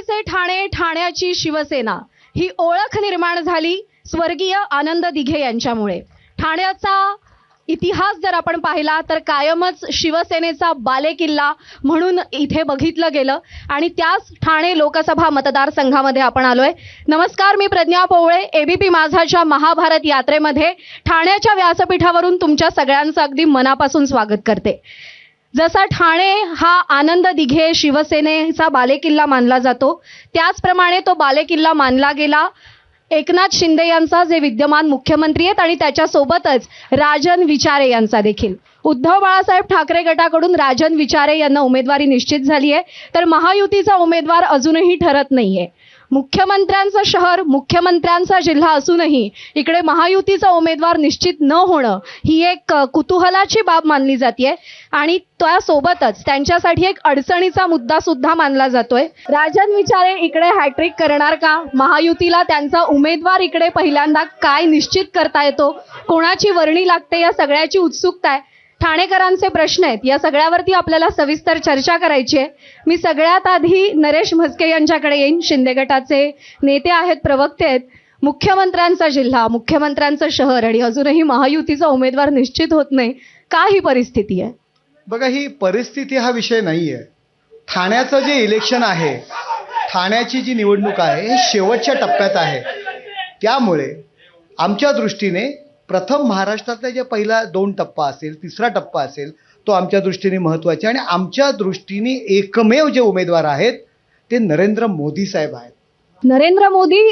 ठाण्याचे ठाणे ठाण्याची शिवसेना ही ओळख निर्माण झाली स्वर्गीय आनंद दिघे यांच्यामुळे. ठाण्याचा इतिहास जर आपण पाहिला तर कायमच शिवसेनेचा बालेकिल्ला म्हणून इथे बघितलं गेलं आणि त्याच ठाणे लोकसभा मतदारसंघामध्ये आपण आलोय. नमस्कार मी Pradnya Powale A B P माझाच्या Mahabharat यात्रेमध्ये ठाण्याच्या व्यासपीठावरून तुमच्या सगळ्यांचं अगदी मनापासून स्वागत करते. जसा ठाणे हा आनंद दिघे शिवसेनेचा बालेकिल्ला मानला जातो त्याचप्रमाणे तो बालेकिल्ला मानला गेला. एकनाथ शिंदे यांचा जे विद्यमान मुख्यमंत्री आहेत आणि त्याच्यासोबतच राजन विचारे यांचा देखील. उद्धव बाळासाहेब ठाकरे गटाकडून राजन विचारे यांना उमेदवारी निश्चित झाली आहे. तर महायुतीचा उमेदवार अजूनही ठरत नाहीये. मुख्यमंत्र्यांचं शहर मुख्यमंत्र्यांचा जिल्हा असूनही इकडे महायुतीचा उमेदवार निश्चित न होणं ही एक कुतूहलाची बाब मानली जाते आणि त्यासोबतच त्यांच्यासाठी एक अडचणीचा मुद्दा सुद्धा मानला जातोय. राजन विचारे इकडे हॅट्रिक करणार का? महायुतीला त्यांचा उमेदवार इकडे पहिल्यांदा काय निश्चित करता येतो? कोणाची वर्णी लागते या सगळ्याची उत्सुकता आहे. ठाणेकरांचे प्रश्न आहेत. या सगळ्यावरती आपल्याला सविस्तर चर्चा करायची आहे. मी सगळ्यात आधी नरेश म्हस्के यांच्याकडे येईन. शिंदे गटाचे नेते आहेत प्रवक्ते आहेत. मुख्यमंत्र्यांचा जिल्हा मुख्यमंत्र्यांचं शहर आणि अजूनही महायुतीचा उमेदवार निश्चित होत नाही. का ही परिस्थिती आहे? बघा ही परिस्थिती हा विषय नाही आहे ठाण्याचं जे इलेक्शन आहे ठाण्याची जी निवडणूक आहे हे शेवटच्या टप्प्यात आहे. त्यामुळे आमच्या दृष्टीने प्रथम महाराष्ट्रातला जे पहिला दोन टप्पा असेल तिसरा टप्पा असेल तो आमच्या दृष्टीने महत्त्वाचा आहे. आणि आमच्या दृष्टीने एकमेव जे उमेदवार आहेत ते नरेंद्र मोदी साहेब आहेत. नरेंद्र मोदी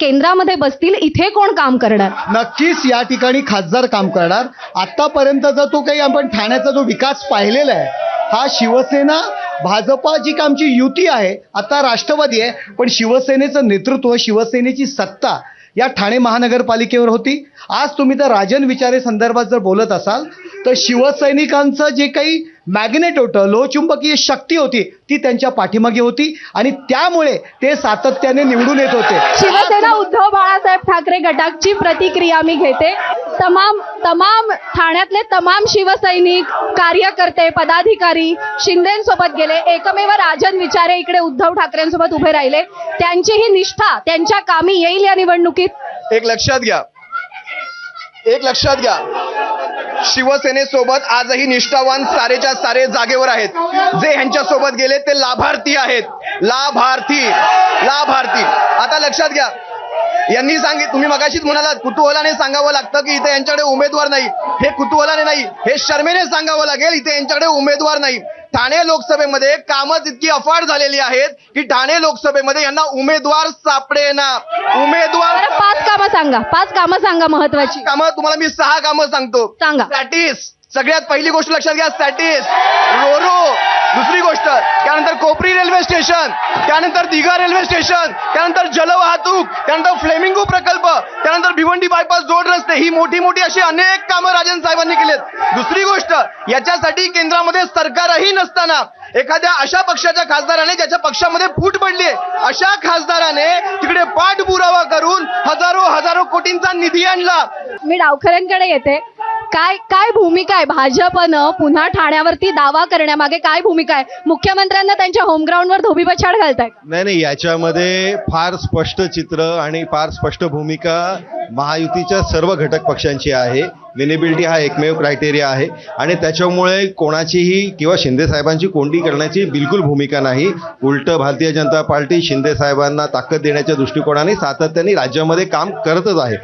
केंद्रामध्ये बसतील इथे कोण काम करणार? नक्कीच या ठिकाणी खासदार काम करणार. आतापर्यंतचा तो काही आपण ठाण्याचा जो विकास पाहिलेला आहे हा शिवसेना भाजपा जी का आमची युती आहे आता राष्ट्रवादी आहे पण शिवसेनेचं नेतृत्व शिवसेनेची सत्ता या ठाणे महानगरपालिकेवर होती. आज तुम्ही तर राजन विचारे संदर्भात जर बोलत असाल तर शिवसैनिकांचं जे काही मॅग्नेट होतं लोहचुंबकीय शक्ती होती ती त्यांच्या पाठीमागे होती आणि त्यामुळे ते सातत्याने निवडून येत होते. शिवसेना उद्धव बाळासाहेब ठाकरे गटाची प्रतिक्रिया मी घेते. तमाम तमाम ठाण्यातले तमाम शिवसैनिक कार्यकर्ते पदाधिकारी शिंदेसोबत गेले. एकमेव राजन विचारे इकडे उद्धव ठाकरेंसोबत उभे राहिले. त्यांची ही निष्ठा त्यांच्या कामी येईल या निवडणुकीत. एक लक्षात घ्या. एक लक्षात घ्या. शिवसेनेसोबत आजही निष्ठावान सारेच्या सारे जागेवर आहेत. जे ह्यांच्या सोबत गेले ते लाभार्थी आहेत. लाभार्थी. लाभार्थी. आता लक्षात घ्या. यांनी सांगित तुम्ही मगाशीच म्हणालात कुतूहलाने सांगावं लागतं की इथे यांच्याकडे उमेदवार नाही. हे कुतूहलाने नाही हे शर्मेने सांगावं लागेल इथे यांच्याकडे उमेदवार नाही. ठाणे लोकसभेमध्ये कामच इतकी अफाट झालेली आहेत की ठाणे लोकसभेमध्ये यांना उमेदवार सापडे ना. उमेदवार पाच कामं सांगा. पाच कामं सांगा महत्वाची. कामं तुम्हाला मी सहा कामं सांगतो. सांगा. सॅटिस. सगळ्यात पहिली गोष्ट लक्षात घ्या सॅटिस. रोरो. दुसरी गोष्ट त्यानंतर कोपरी रेल्वे स्टेशन त्यानंतर दिघा रेल्वे स्टेशन त्यानंतर जलवाहतूक त्यानंतर फ्लेमिंगो प्रकल्प त्यानंतर भिवंडी बायपास जोड रस्ते ही मोठी मोठी अशी अनेक कामं राजन साहेबांनी केलेत. दुसरी गोष्ट याच्यासाठी केंद्रामध्ये सरकारही नसताना एखाद्या अशा पक्षाच्या खासदाराने ज्याच्या पक्षामध्ये फूट पडली अशा खासदाराने तिकडे पाठपुरावा करून हजारो हजारो कोटींचा निधी आणला. मी डावखऱ्यांकडे येते. काय काय भूमिका आहे? भाजपनं पुन्हा ठाण्यावरती दावा करण्यामागे काय भूमिका आहे? मुख्यमंत्र्यांना त्यांच्या होमग्राऊंडवर धोबी पछाड घालताय नाही नाही याच्यामध्ये फार स्पष्ट चित्र आणि फार स्पष्ट भूमिका महायुतीच्या सर्व घटक पक्षांची आहे. विनेबिलिटी हा एकमेव क्रायटेरिया आहे. आणि त्याच्यामुळे कोणाचीही किंवा शिंदे साहेबांची कोंडी करण्याची बिलकुल भूमिका नाही. उलट भारतीय जनता पार्टी शिंदे साहेबांना ताकद देण्याच्या दृष्टिकोनाने सातत्याने राज्यामध्ये काम करतच आहे.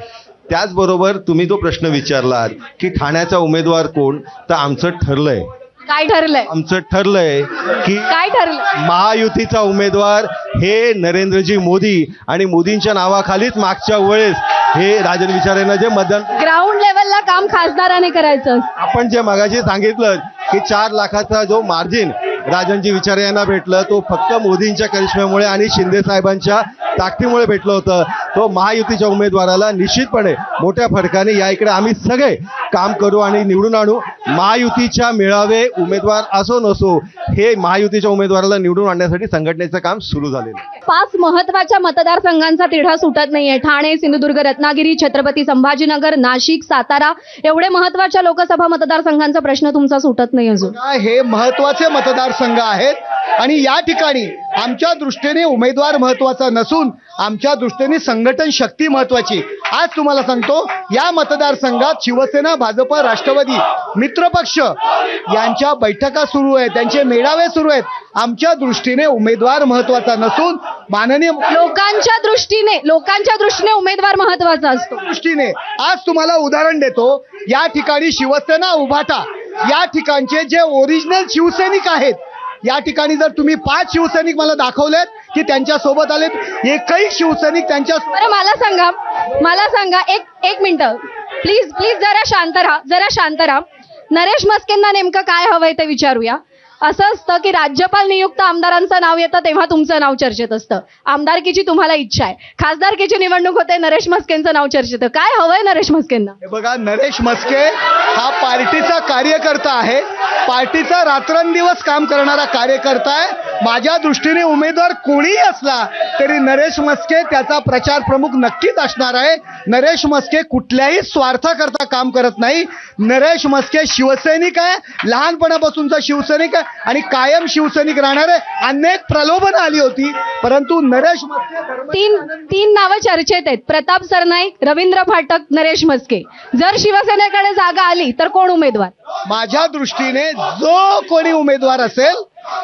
त्याचबरोबर तुम्ही जो प्रश्न विचारलात की ठाण्याचा उमेदवार कोण तर आमचं ठरलंय. काय ठरलंय? आमचं ठरलंय की काय ठरलं महायुतीचा उमेदवार हे नरेंद्रजी मोदी आणि मोदींच्या नावाखालीच मागच्या वेळेस हे राजन विचारेंना जे मतदान ग्राउंड लेवलला काम खासदाराने करायचं. आपण जे मगाशी सांगितलं की चार लाखाचा जो मार्जिन राजनजी विचारे यांना भेटलं. तो फक्त मोदींच्या करिश्म्यामुळे आणि शिंदे साहेबांच्या ताकदीमुळे भेटलं होतं. तो महायुतीच्या उमेदवाराला निश्चितपणे मोठ्या फरकाने या इकडे आम्ही सगळे काम करू आणि निवडून आणू. महायुतीच्या मेळावे उमेदवार असो नसो हे महायुतीच्या उमेदवाराला निवडून आणण्यासाठी संघटनेचं काम सुरू झालेलं पाच महत्त्वाच्या मतदारसंघांचा तिढा सुटत नाहीये. ठाणे सिंधुदुर्ग रत्नागिरी छत्रपती संभाजीनगर नाशिक सातारा एवढे महत्त्वाच्या लोकसभा मतदारसंघांचा प्रश्न तुमचा सुटत नाही अजून. हे महत्त्वाचे मतदारसंघ आहेत आणि या ठिकाणी आमच्या दृष्टीने उमेदवार महत्त्वाचा नसून आमच्या दृष्टीने संघटन शक्ती महत्वाची आज तुम्हाला सांगतो या मतदारसंघात शिवसेना भाजप राष्ट्रवादी मित्रपक्ष यांच्या बैठका सुरू आहेत त्यांचे मेळावे सुरू आहेत. आमच्या दृष्टीने उमेदवार महत्त्वाचा नसून माननीय लोकांच्या दृष्टीने लोकांच्या दृष्टीने उमेदवार महत्त्वाचा असतो. दृष्टीने आज तुम्हाला उदाहरण देतो या ठिकाणी शिवसेना उभाटा या ठिकाणचे जे ओरिजिनल शिवसैनिक आहेत या ठिकाणी जर तुम्ही पाच शिवसैनिक मला दाखवलेत की त्यांच्यासोबत आलेत एकही शिवसैनिक त्यांच्या बरं मला सांगा मला सांगा एक एक मिनिट. प्लीज प्लीज जरा शांत राहा जरा शांत राहा. नरेश मस्केंना नेमकं काय हवंय ते विचारूया. असं असतं की राज्यपाल नियुक्त आमदारांचं नाव येतं तेव्हा तुमचं नाव चर्चेत असतं. आमदारकीची तुम्हाला इच्छा आहे. खासदारकीची निवडणूक होते नरेश मस्केंचं नाव चर्चेत काय हवंय नरेश मस्केंना? हे बघा नरेश मस्के हा पार्टीचा कार्यकर्ता आहे. पार्टीचा रात्रंदिवस काम करणारा कार्यकर्ता आहे. माझ्या दृष्टीने उमेदवार कोणीही असला तरी नरेश मस्के त्याचा प्रचार प्रमुख नक्कीच असणार आहे. नरेश मस्के कुठल्याही स्वार्थाकरता काम करत नाही. नरेश मस्के शिवसैनिक आहे. लहानपणापासूनचा शिवसैनिक आहे आणि कायम शिवसैनिक राहणार आहे अनेक प्रलोभनं आली होती. परंतु नरेश तीन तीन नावं चर्चेत आहेत. प्रताप सरनाईक रवींद्र फाटक नरेश मस्के. जर शिवसेनेकडे जागा आली तर कोण उमेदवार? माझ्या दृष्टीने जो कोणी उमेदवार असेल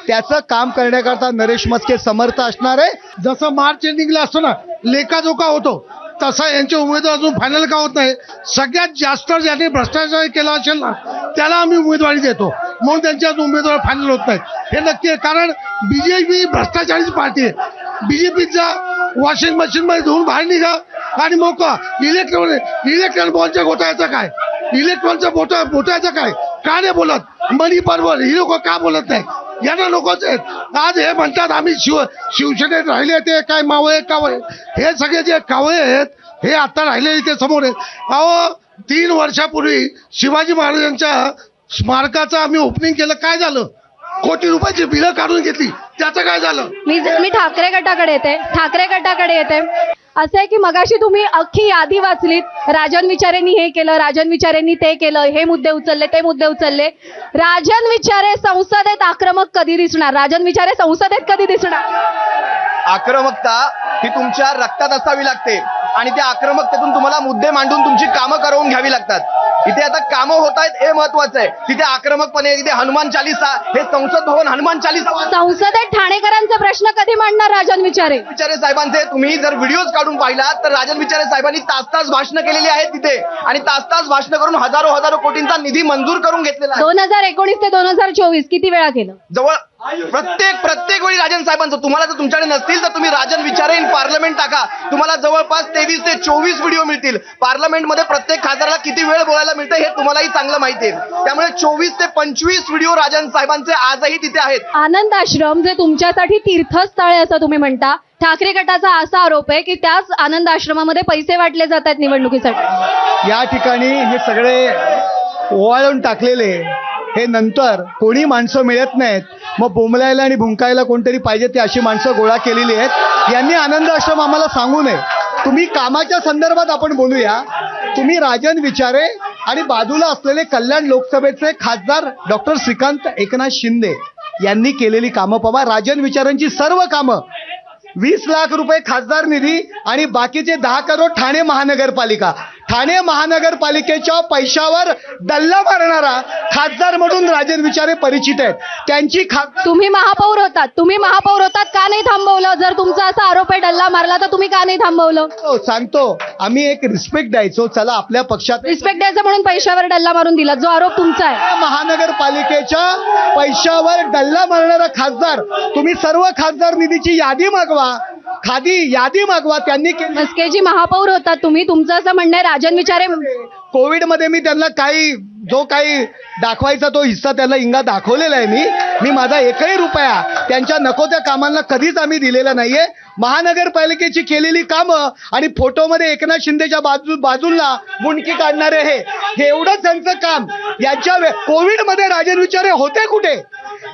त्याचं काम करण्याकरता नरेश मस्के समर्थ असणार आहे. जसं मार्च एंडिंगला असतो ना लेखाजोखा होतो तसा यांचे उमेदवार अजून फायनल का होत नाही. सगळ्यात जास्त ज्यांनी भ्रष्टाचार केला असेल ना त्याला आम्ही उमेदवारी देतो. म्हणून त्यांचे उमेदवार फायनल होत नाही हे नक्की आहे कारण बीजेपी भ्रष्टाचारीची पार्टी आहे. बीजेपीचा वॉशिंग मशीनमध्ये धुवून बाहेर निघा आणि मोका इलेक्ट्रॉन इलेक्ट्रॉन बॉलच्या घोटाळ्याचं काय? इलेक्ट्रॉनच्या बोटा बोटायचं काय? का नाही बोलत? मनी परवर ही लोक का बोलत नाही यांना नकोच आहेत. आज हे म्हणतात आम्ही शिव शिवसेनेत राहिले ते काय मावळे कावळे हे सगळे जे कावळे आहेत हे आता राहिले इथे समोर आहेत. अहो तीन वर्षापूर्वी शिवाजी महाराजांच्या स्मारकाचं आम्ही ओपनिंग केलं काय झालं? कोटी रुपयाची बिलं काढून घेतली त्याचं काय झालं? मी मी ठाकरे गटाकडे येते. ठाकरे गटाकडे येते. असं आहे की मगाशी तुम्ही अख्खी यादी वाचलीत. राजन विचारेंनी हे केलं राजन विचारेंनी ते केलं हे मुद्दे उचलले ते मुद्दे उचलले. राजन विचारे संसदेत आक्रमक कधी दिसणार? राजन विचारे संसदेत कधी दिसणार? आक्रमकता ही तुमच्या रक्तात असावी लागते. आणि त्या आक्रमकतेतून तुम्हाला मुद्दे मांडून तुमची कामं करवून घ्यावी लागतात. इथे आता कामं होत आहेत हे महत्वाचं आहे. तिथे आक्रमकपणे तिथे हनुमान चालिसा हे संसद भवन हनुमान चालिसा. संसदेत ठाणेकरांचा प्रश्न कधी मांडणार राजन विचारे? विचारे साहेबांचे तुम्ही जर व्हिडिओज काढून पाहिलात तर राजन विचारे साहेबांनी तास तास भाषणं केलेली आहेत तिथे. आणि तास तास भाषणं करून हजारो हजारो कोटींचा निधी मंजूर करून घेतलेला दोन हजार एकोणीस ते दोन हजार चोवीस किती वेळा केलं? जवळ प्रत्येक प्रत्येक वेळी राजन साहेबांचं तुम्हाला जर तुमच्याकडे नसतील तर तुम्ही राजन विचारे इन पार्लमेंट टाका. तुम्हाला जवळपास तेवीस ते चोवीस व्हिडिओ मिळतील. पार्लमेंटमध्ये प्रत्येक खासदाराला किती वेळ बोलायला मिळतं हे तुम्हालाही चांगलं माहिती आहे. त्यामुळे चोवीस ते पंचवीस व्हिडिओ राजन साहेबांचे आजही तिथे आहेत. आनंद आश्रम जे तुमच्यासाठी तीर्थस्थळ आहे असं तुम्ही म्हणता ठाकरे गटाचा असा आरोप आहे की त्याच आनंद आश्रमामध्ये पैसे वाटले जात आहेत निवडणुकीसाठी. या ठिकाणी हे सगळे ओवाळून टाकलेले हे नंतर कोणी माणसं मिळत नाहीत. मग बोंबलायला आणि भुंकायला कोणतरी पाहिजे ते अशी माणसं गोळा केलेली आहेत. यांनी आनंद आश्रम आम्हाला सांगू नये. तुम्ही कामाच्या संदर्भात आपण बोलूया. तुम्ही राजन विचारे आणि बाजूला असलेले कल्याण लोकसभेचे खासदार डॉक्टर श्रीकांत एकनाथ शिंदे यांनी केलेली कामं पवा राजन विचारांची सर्व कामं. वीस लाख रुपये खासदार निधी आणि बाकीचे दहा करोड ठाणे महानगरपालिका. ठाणे महानगरपालिकेच्या पैशावर डल्ला मारणारा खासदार म्हणून राजन विचारे परिचित आहेत. त्यांची खा तुम्ही महापौर होतात. तुम्ही महापौर होतात का नाही थांबवलं? जर तुमचा असा आरोप आहे डल्ला मारला तर तुम्ही का नाही थांबवलं? हो, सांगतो. आम्ही एक रिस्पेक्ट द्यायचो. चला आपल्या पक्षात रिस्पेक्ट द्यायचं म्हणून पैशावर डल्ला मारून दिला. जो आरोप तुमचा आहे. महानगरपालिकेच्या पैशावर डल्ला मारणारा खासदार तुम्ही सर्व खासदार निधीची यादी मागवा. खादी यादी मागवा. त्यांनी केली मस्केजी महापौर होतात तुम्ही. तुमचं असं म्हणणं आहे राजन विचारे कोविडमध्ये मी त्यांना काही जो काही दाखवायचा तो हिस्सा त्यांना इंगा दाखवलेला आहे मी. मी माझा एकही रुपया त्यांच्या नको त्या कामांना कधीच आम्ही दिलेला नाहीये. महानगरपालिकेची केलेली कामं आणि फोटोमध्ये एकनाथ शिंदेच्या बाजू बाजूला मुंडकी काढणारे हे एवढंच त्यांचं काम. यांच्या कोविडमध्ये राजन विचारे होते कुठे?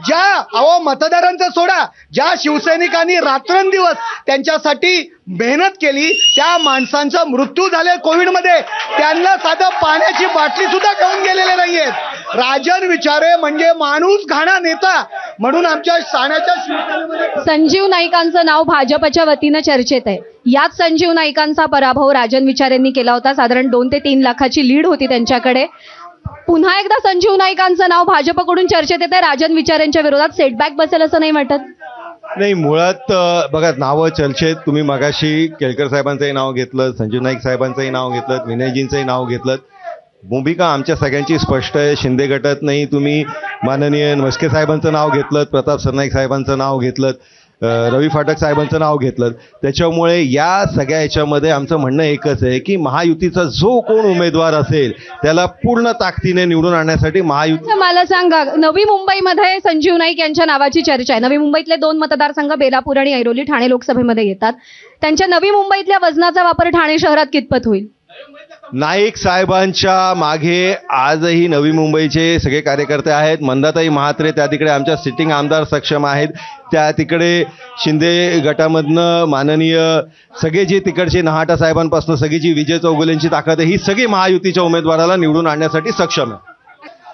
ज्या अहो मतदारांचा सोडा. ज्या शिवसैनिकांनी रात्रंदिवस त्यांच्यासाठी मेहनत केली त्या माणसांचा मृत्यू झाले कोविडमध्ये. त्यांना साधं पाण्याची बाटली सुद्धा घेऊन गेलेले नाहीयेत. राजन विचारे म्हणजे माणूस घाणा नेता. म्हणून आमच्या साण्याच्या संजीव नाईकांचं नाव भाजपच्या वतीनं चर्चेत आहे. याच संजीव नाईकांचा पराभव राजन विचारेंनी केला होता. साधारण दोन ते तीन लाखाची लीड होती त्यांच्याकडे. पुन्हा एकदा संजीव नाईकांचं नाव भाजपकडून चर्चेत येते राजन विचारेंच्या विरोधात सेटबॅक बसेल असं नाही वाटत. नाही मुळात बघा नावं चर्चेत तुम्ही मगाशी केळकर साहेबांचंही नाव घेतलं संजीव नाईक साहेबांचंही नाव घेतलं विनयजींचंही नाव घेतलं. भूमिका आमच्या सगळ्यांची स्पष्ट आहे शिंदे गटात नाही तुम्ही माननीय मस्के साहेबांचं नाव घेतलं प्रताप सरनाईक साहेबांचं नाव घेतलं. रवी फाटक साहेबांचं नाव घेतलं. त्याच्यामुळे या सगळ्या याच्यामध्ये आमचं म्हणणं एकच आहे की महायुतीचा जो कोण उमेदवार असेल त्याला पूर्ण ताकदीने निवडून आणण्यासाठी महायुती मला सांगा नवी मुंबईमध्ये संजीव नाईक यांच्या नावाची चर्चा आहे. नवी मुंबईतले दोन मतदारसंघ बेलापूर आणि ऐरोली ठाणे लोकसभेमध्ये येतात. त्यांच्या नवी मुंबईतल्या वजनाचा वापर ठाणे शहरात कितपत होईल? नाईक साहेबांच्या मागे आजही नवी मुंबईचे सगळे कार्यकर्ते आहेत. मंदाताई महात्रे त्या तिकडे आमच्या सिटिंग आमदार सक्षम आहेत. त्या तिकडे शिंदे गटामधनं माननीय सगळे जे तिकडचे नहाटा साहेबांपासून सगळी जी विजय चौगुलेंची ताकद आहे. ही सगळी महायुतीच्या उमेदवाराला निवडून आणण्यासाठी सक्षम आहे.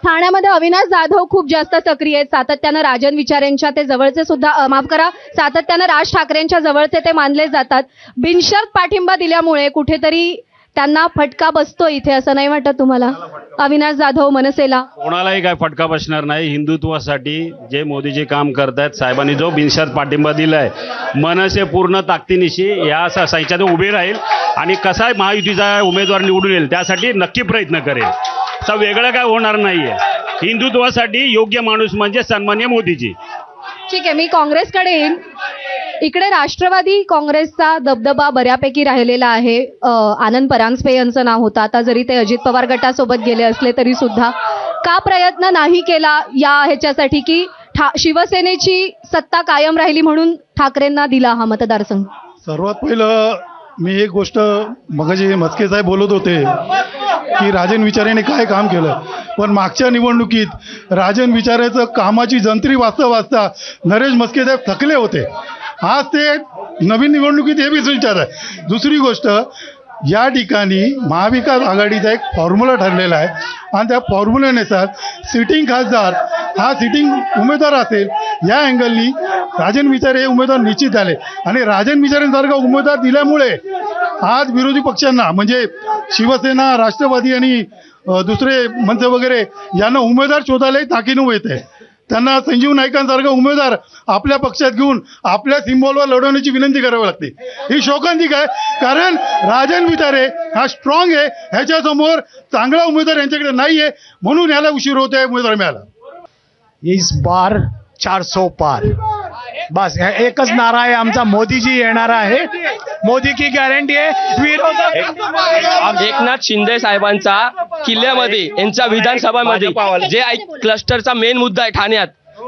ठाण्यामध्ये अविनाश जाधव खूप जास्त सक्रिय आहेत. सातत्यानं राजन विचारेंच्या ते जवळचे सुद्धा माफ करा सातत्यानं राज ठाकरेंच्या जवळचे ते मानले जातात. बिनशर्त पाठिंबा दिल्यामुळे कुठेतरी त्यांना फटका बसतो इथे असं नाही वाटत तुम्हाला? अविनाश जाधव मनसेला. कोणालाही काय फटका बसणार नाही. हिंदुत्वासाठी जे मोदीजी काम करतायत साहेबांनी जो बिनशर्त पाठिंबा दिलाय मनसे पूर्ण ताकदीनिशी या स- संचात उभे राहील आणि कसा महायुतीचा उमेदवार निवडून येईल त्यासाठी नक्की प्रयत्न करेल. असं वेगळं काय होणार नाहीये. हिंदुत्वासाठी योग्य माणूस म्हणजे सन्मान्य मोदीजी. ठीक आहे मी काँग्रेसकडे येईन. इकडे राष्ट्रवादी काँग्रेसचा दबदबा बऱ्यापैकी राहिलेला आहे. आनंद परांजपे यांचं नाव होतं. आता जरी ते अजित पवार गटासोबत गेले असले तरी सुद्धा का प्रयत्न नाही केला या ह्याच्यासाठी की ठा शिवसेनेची सत्ता कायम राहिली म्हणून ठाकरेंना दिला हा मतदारसंघ? सर्वात पहिलं मी एक गोष्ट मगाशी मस्के साहेब बोलत होते की राजन विचारेने काय काम केलं? पण मागच्या निवडणुकीत राजन विचारेचं कामाची जंत्री वाचता वाचता नरेश मस्के साहेब थकले होते. आज ते नवीन निवडणुकीत हे बीच विचार आहे. दुसरी गोष्ट या ठिकाणी महाविकास आघाडीचा एक फॉर्म्युला ठरलेला आहे. आणि त्या फॉर्म्युलेनुसार सिटिंग खासदार हा सिटिंग उमेदवार असेल या अँगलनी राजन विचारे हे उमेदवार निश्चित झाले. आणि राजन विचारेंसारखा उमेदवार दिल्यामुळे आज विरोधी पक्षांना म्हणजे शिवसेना राष्ट्रवादी आणि दुसरे मंच वगैरे यांना उमेदवार शोधायलाही ताकीद आहे त्यांना संजीव नाईकांसारखा उमेदवार आपल्या पक्षात घेऊन आपल्या सिम्बॉलवर लढवण्याची विनंती करावी लागते. ही शोकांतिक आहे कारण राजन विचारे हा स्ट्रॉंग आहे ह्याच्यासमोर चांगला उमेदवार यांच्याकडे नाही आहे म्हणून याला उशीर होतोय आहे उमेदवार मिळाला इस बार चार सौ पार. बस हे एकच नारा आहे आमचा. मोदीजी येणार आहे. मोदी की गॅरंटी आहे? विरोधक एकनाथ शिंदे साहेबांचा किल्ल्यामध्ये यांच्या विधानसभामध्ये जे क्लस्टरचा मेन मुद्दा आहे ठाण्यात.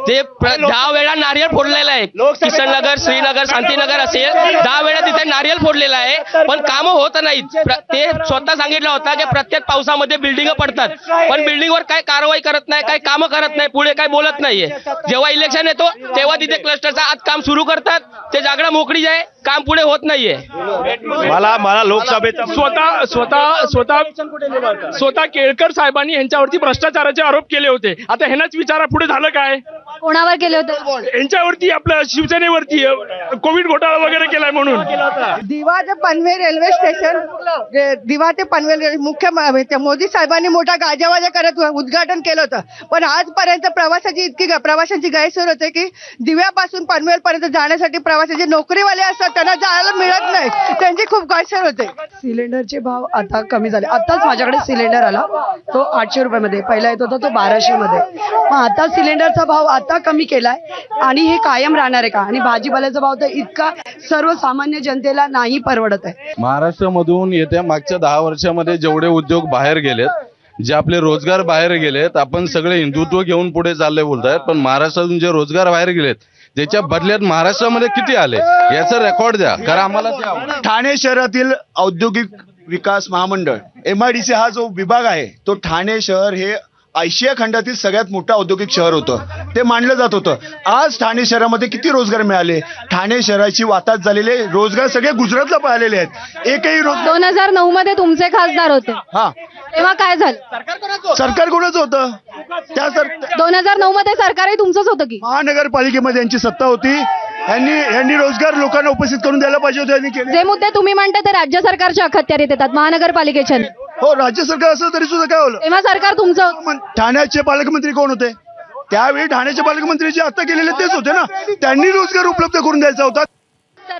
ते दहा वेळा नारियल फोडलेला आहे. किशननगर श्रीनगर शांतीनगर असेल दहा वेळा तिथे नारियल फोडलेला आहे. पण कामं होत नाहीत. ते स्वतः सांगितलं होतं की प्रत्येक पावसामध्ये बिल्डिंग पडतात. पण बिल्डिंगवर काय कारवाई करत नाही काय कामं करत नाही पुढे काय बोलत नाहीये. जेव्हा इलेक्शन येतो तेव्हा तिथे क्लस्टरचा आज काम सुरू करतात. ते जागडा मोकळी आहे काम पुढे होत नाहीये. मला मला लोकसभेचा स्वतः स्वतः स्वतः स्वतः केळकर साहेबांनी यांच्यावरती भ्रष्टाचाराचे आरोप केले होते. आता ह्यांनाच विचारा पुढे झालं काय? कोणावर केले होते? यांच्यावरती आपल्या शिवसेनेवरती कोविड घोटाळा वगैरे केलाय म्हणून. दिवा ते पनवेल रेल्वे स्टेशन दिवा ते पनवेल रेल्वे- मुख्य म- ते मोदी साहेबांनी मोठा गाजावाजा करत उद्घाटन केलं होतं. पण आजपर्यंत प्रवासाची इतकी ग- प्रवाशांची गैरसोय होते की दिव्यापासून पनवेल पर्यंत जाण्यासाठी प्रवासी जे नोकरीवाले असतात त्यांना जायला मिळत नाही. त्यांची खूप गैरसोय होते. सिलेंडरचे भाव आता कमी झाले. आताच माझ्याकडे सिलेंडर आला. तो आठशे रुपयामध्ये पहिला येत होता तो बाराशे मध्ये मग आता सिलेंडरचा भाव आता कमी केलाय आणि हे कायम राहणार आहे का? आणि भाजीपाल्याचा भाव तर इतका सर्वसामान्य जनतेला नाही परवडत आहे. महाराष्ट्रामधून येत्या मागच्या दहा वर्षामध्ये जेवढे उद्योग बाहेर गेलेत जे आपले रोजगार बाहेर गेलेत आपण सगळे हिंदुत्व घेऊन पुढे चालले बोलतायत पण महाराष्ट्रातून जे रोजगार बाहेर गेलेत त्याच्या बदल्यात महाराष्ट्रामध्ये किती आले? याचं रेकॉर्ड द्या कारण आम्हाला. ठाणे शहरातील औद्योगिक विकास महामंडळ एम आय डी सी हा जो विभाग आहे तो ठाणे शहर हे आशिया खंडातील सगळ्यात मोठं औद्योगिक शहर होतं. ते मानलं जात होतं. आज ठाणे शहरामध्ये किती रोजगार मिळाले? ठाणे शहराची वाताहत झालेले रोजगार सगळे गुजरातला पळालेले आहेत. एकही रोजगार दोन हजार नऊ मध्ये तुमचे खासदार होते. हा. तेव्हा काय झालं? सरकार कोणाचं होतं? त्या सर दोन हजार नऊ मध्ये सरकारही तुमचंच होतं की? महानगरपालिकेमध्ये यांची सत्ता होती. रोजगार लोकांना उपस्थित करून द्यायला पाहिजे होते यांनी केले जे मुद्दे तुम्ही म्हणता ते राज्य सरकारच्या अखत्यारीत येतात महानगरपालिकेच्या. नाही. हो राज्य सरकार असं तरी सुद्धा काय होलं? तेव्हा सरकार तुमचं. मग ठाण्याचे पालकमंत्री कोण होते? त्यावेळी ठाण्याचे पालकमंत्री जे आता गेलेले तेच होते ना. त्यांनी रोजगार उपलब्ध करून द्यायचा होता.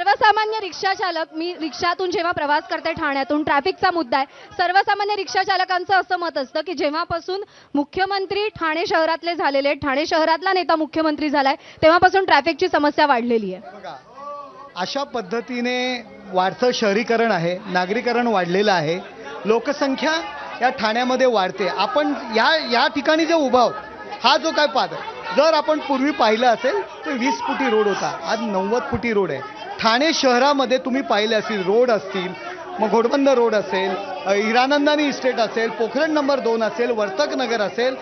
सर्वसामान्य रिक्षा चालक मी रिक्षातून जेव्हा प्रवास करते ठाण्यातून ट्रॅफिकचा मुद्दा आहे. सर्वसामान्य रिक्षा चालकांचं असं मत असतं की जेव्हापासून मुख्यमंत्री ठाणे शहरातले झालेले आहेत, ठाणे शहरातला नेता मुख्यमंत्री झालाय तेव्हापासून ट्रॅफिकची समस्या वाढलेली आहे. अशा पद्धतीने वाढतं शहरीकरण आहे नागरीकरण वाढलेलं आहे. लोकसंख्या या ठाण्यामध्ये वाढते. आपण या या ठिकाणी जे उभा आहोत हा जो काय पाद जर आपण पूर्वी पाहिलं असेल तर वीस फुटी रोड होता. आज नव्वद फुटी रोड आहे. ठाणे शहरामध्ये तुम्ही पाहिले असतील रोड असतील मग घोडबंद रोड असेल इरानंदानी इस्टेट असेल पोखरण नंबर दोन असेल वर्तक नगर असेल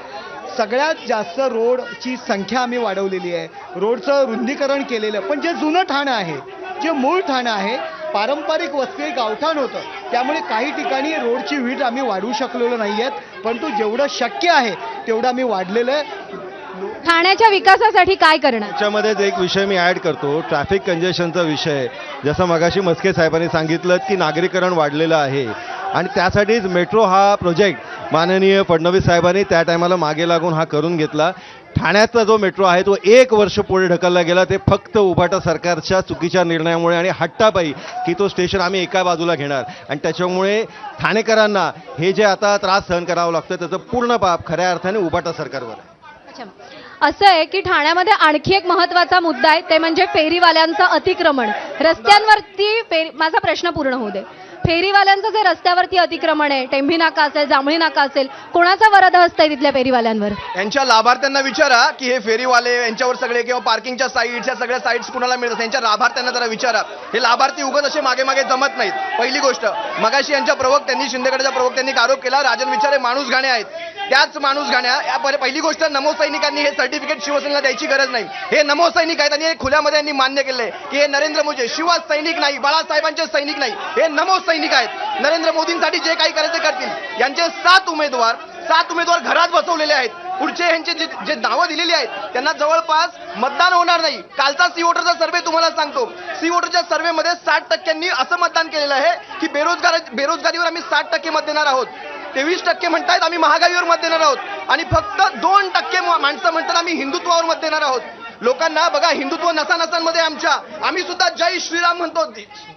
सगळ्यात जास्त रोडची संख्या आम्ही वाढवलेली आहे. रोडचं रुंदीकरण केलेलं आहे पण जे जुनं ठाणं आहे जे मूळ ठाणं आहे पारंपरिक वस्ती गावठाण होतं. त्यामुळे काही ठिकाणी रोडची वीट आम्ही वाढवू शकलेलो नाही आहेत परंतु जेवढं शक्य आहे तेवढं आम्ही वाढलेलं आहे. ठाण्याच्या विकासासाठी काय करणार? त्याच्यामध्येच एक विषय मी ॲड करतो. ट्रॅफिक कंजेशनचा विषय. जसं मगाशी मस्के साहेबांनी सांगितलं की नागरीकरण वाढलेलं आहे. आणि त्यासाठीच मेट्रो हा प्रोजेक्ट माननीय फडणवीस साहेबांनी त्या टायमाला मागे लागून हा करून घेतला. ठाण्याचा जो मेट्रो आहे तो एक वर्ष पुढे ढकलला गेला. ते फक्त उभाटा सरकारच्या चुकीच्या निर्णयामुळे आणि हट्टापायी की तो स्टेशन आम्ही एका बाजूला घेणार. आणि त्याच्यामुळे ठाणेकरांना हे जे आता त्रास सहन करावं लागतं त्याचं पूर्ण पाप खऱ्या अर्थाने उभाटा सरकारवर आहे. अच्छा असं आहे की ठाण्यामध्ये आणखी एक महत्त्वाचा मुद्दा आहे ते म्हणजे फेरीवाल्यांचं अतिक्रमण. रस्त्यांवरती फेरी माझा प्रश्न पूर्ण होऊ दे. फेरीवाल्यांचं जे रस्त्यावरती अतिक्रमण आहे टेंभी नाका असेल जांभळी नाका असेल कोणाचा वरद हस्त आहे तिथल्या फेरीवाल्यांवर? यांच्या लाभार्थ्यांना विचारा की हे फेरीवाले यांच्यावर सगळे किंवा पार्किंगच्या साईड्स या सगळ्या साईड्स कुणाला मिळतात यांच्या लाभार्थ्यांना जरा विचारा. हे लाभार्थी उगत असे मागे मागे जमत नाहीत. पहिली गोष्ट मगाशी यांच्या प्रवक्त्यांनी शिंदेगडच्या प्रवक्त्यांनी आरोप केला राजन विचारे माणूस घाणे आहेत. त्याच माणूस घाण्या या पहिली गोष्ट नमो सैनिकांनी हे सर्टिफिकेट शिवसेनेला द्यायची गरज नाही. हे नमो सैनिक आहेत आणि हे खुल्यामध्ये यांनी मान्य केले की हे नरेंद्र मोदी शिवा सैनिक नाही बाळासाहेबांचे सैनिक नाही. हे नमो सैनिक आहेत. नरेंद्र मोदींसाठी जे काही करायचे करतील. यांचे सात उमेदवार सात उमेदवार घरात बसवलेले आहेत. पुढचे यांचे जे जे नावं दिलेली आहेत त्यांना जवळपास मतदान होणार नाही. कालचा सी वोटरचा सर्वे तुम्हाला सांगतो. सी वोटरच्या सर्वेमध्ये साठ टक्क्यांनी असं मतदान केलेलं आहे की बेरोजगार बेरोजगारीवर आम्ही साठ टक्के मत देणार आहोत. तेवीस टक्के म्हणतायत आम्ही महागाईवर मत देणार आहोत. आणि फक्त दोन टक्के माणसं म्हणतात आम्ही हिंदुत्वावर मत देणार आहोत. लोकांना बघा हिंदुत्व नसा नसांमध्ये आमच्या. आम्ही सुद्धा जय श्रीराम म्हणतो.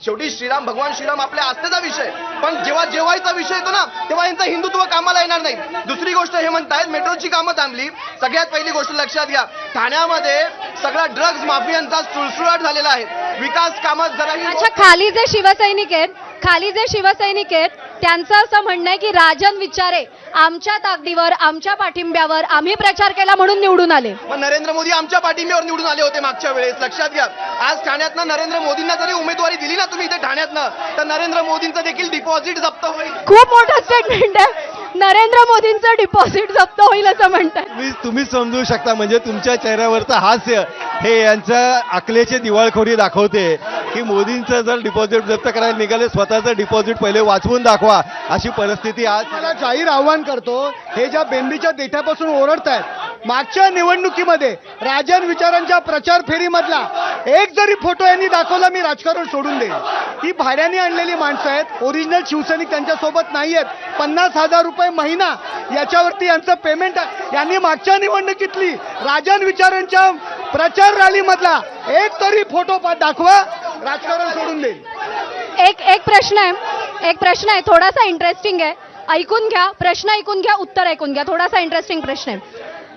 शेवटी श्रीराम भगवान श्रीराम आपल्या आस्थेचा विषय. पण जेव्हा जेव्हाचा विषय येतो ना तेव्हा यांचं हिंदुत्व कामाला येणार नाही. दुसरी गोष्ट हे म्हणतायत मेट्रोची कामं थांबली. सगळ्यात पहिली गोष्ट लक्षात घ्या. ठाण्यामध्ये सगळा ड्रग्ज माफियांचा सुळसुळाट झालेला आहे. विकास कामात जराही अच्छा खाली जे शिवसैनिक आहेत खाली जे शिवसैनिक आहेत त्यांचं असं म्हणणं आहे की राजन विचारे आमच्या ताकदीवर आमच्या पाठिंब्यावर आम्ही प्रचार केला म्हणून निवडून आले. पण नरेंद्र मोदी आमच्या पाठिंब्यावर निवडून आले होते मागच्या वेळेस. लक्षात घ्या. आज ठाण्यातनं नरेंद्र मोदींना जरी उमेदवारी दिली ना तुम्ही इथे ठाण्यातनं तर नरेंद्र मोदींचं देखील डिपॉझिट जप्त होईल. खूप मोठं स्टेटमेंट आहे. नरेंद्र मोदींचं डिपॉझिट जप्त होईल असं म्हणतात. तुम्ही तुम्ही समजू शकता म्हणजे तुमच्या चेहऱ्यावरचं हास्य हे यांचं अकलेची दिवाळखोरी दाखवते की मोदींचं जर डिपॉझिट जप्त करायला निघाले स्वतःचं डिपॉझिट पहिले वाचवून दाखवा अशी परिस्थिती आज. मला जाहीर आव्हान करतो हे ज्या बेंबीच्या देठापासून ओरडतायत मागच्या निवडणुकीमध्ये राजन विचारांच्या प्रचार फेरीमधला एक जरी फोटो यांनी दाखवला मी राजकारण सोडून देईन. ही भाड्याने आणलेली माणसं आहेत. ओरिजिनल शिवसैनिक त्यांच्यासोबत नाही आहेत पन्नास हजार रुपये महिना याच्यावरती यांचं पेमेंट यांनी मागच्या निवडणुकीतली राजन विचारांच्या प्रचार रॅलीमधला एक तरी फोटो दाखवा. राजकारण सोडून देईल एक एक प्रश्न आहे. एक प्रश्न आहे. थोडासा इंटरेस्टिंग आहे. ऐकून घ्या. प्रश्न ऐकून घ्या. उत्तर ऐकून घ्या. थोडासा इंटरेस्टिंग प्रश्न आहे.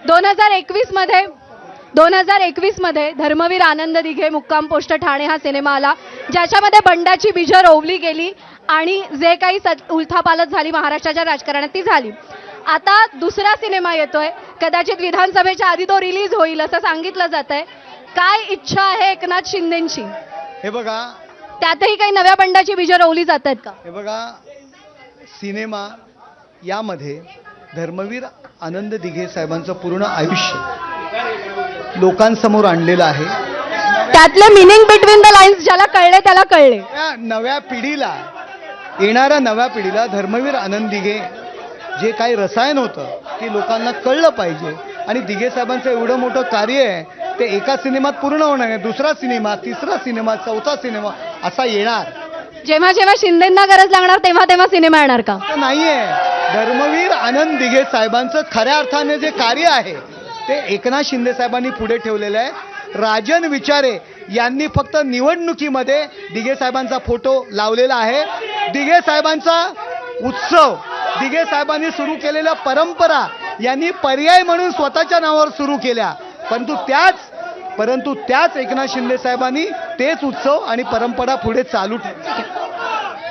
दोन हजार एकवीसमध्ये दोन हजार एकवीसमध्ये धर्मवीर आनंद दिघे मुक्काम पोस्ट ठाणे हा सिनेमा आला ज्याच्यामध्ये बंडाची बीजं रोवली गेली आणि जे काही सत उलथापालत झाली महाराष्ट्राच्या राजकारणात ती झाली. आता दुसरा सिनेमा येतोय कदाचित विधानसभेच्या आधी तो रिलीज होईल असं सांगितलं जात आहे काय इच्छा आहे एकनाथ शिंदेची? हे बघा. त्यातही काही नव्या बंडाची बीजं रोवली जात आहेत का? हे बघा सिनेमा यामध्ये धर्मवीर आनंद दिघे साहेबांचं पूर्ण आयुष्य लोकांसमोर आणलेलं आहे. त्यातले मिनिंग बिटवीन द लाईन्स ज्याला कळले त्याला कळले. नव्या पिढीला येणाऱ्या नव्या पिढीला धर्मवीर आनंद दिघे जे काही रसायन होतं ते लोकांना कळलं पाहिजे. आणि दिघे साहेबांचं एवढं मोठं कार्य आहे ते एका सिनेमात पूर्ण होणार आहे दुसरा सिनेमा तिसरा सिनेमा चौथा सिनेमा असा येणार. जेव्हा जेव्हा शिंदेना गरज लागणार तेव्हा तेव्हा सिनेमा येणार का? नाहीये. धर्मवीर आनंद दिघे साहेबांचं खऱ्या अर्थाने जे कार्य आहे ते एकनाथ शिंदे साहेबांनी पुढे ठेवलेलं आहे. राजन विचारे यांनी फक्त निवडणुकीमध्ये दिघे साहेबांचा फोटो लावलेला आहे. दिघे साहेबांचा उत्सव दिघे साहेबांनी सुरू केलेल्या परंपरा यांनी पर्याय म्हणून स्वतःच्या नावावर सुरू केल्या. परंतु त्याच परंतु त्याच एकनाथ शिंदे साहेबांनी तेच उत्सव आणि परंपरा पुढे चालू ठेवली.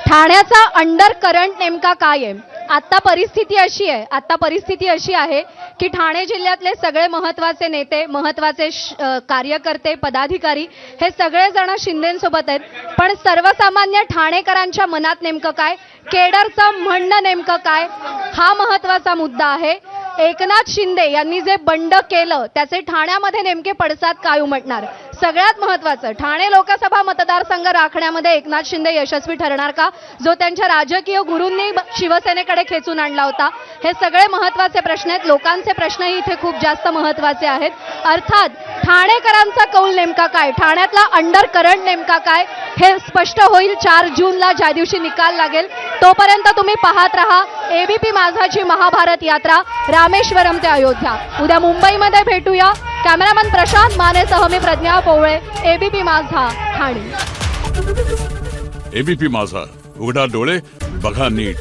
ठाण्याचा अंडर करंट नेमका काय आहे? आता परिस्थिती अशी आहे आता परिस्थिती अशी आहे की ठाणे जिल्ह्यातले सगळे महत्त्वाचे नेते महत्त्वाचे श- कार्यकर्ते पदाधिकारी हे सगळेजण शिंदेसोबत आहेत. पण सर्वसामान्य ठाणेकरांच्या मनात नेमकं काय? केडरचं म्हणणं नेमकं काय? हा महत्त्वाचा मुद्दा आहे. एकनाथ शिंदे यांनी जे बंड केलं त्याचे ठाण्यामध्ये नेमके पडसाद काय उमटणार? सगळ्यात महत्वाचं ठाणे लोकसभा मतदारसंघ राखण्यामध्ये एकनाथ शिंदे यशस्वी ठरणार का? जो त्यांच्या राजकीय गुरूंनी शिवसेनेकडे खेचून आणला होता. हे सगळे महत्त्वाचे प्रश्न आहेत. लोकांचे प्रश्नही इथे खूप जास्त महत्त्वाचे आहेत. अर्थात ठाणेकरांचा कौल नेमका काय? ठाण्यातला अंडर करंट नेमका काय? हे स्पष्ट होईल. चार जूनला ज्या दिवशी निकाल लागेल तोपर्यंत तुम्ही पाहत राहा. एबीपी माझाची महाभारत यात्रा रामेश्वरम ते अयोध्या. उद्या मुंबईमध्ये भेटूया. कॅमेरामन प्रशांत मानेसह मी प्रज्ञा पोवळे एबीपी माझा ठाणे. एबीपी माझा. उघडा डोळे बघा नीट.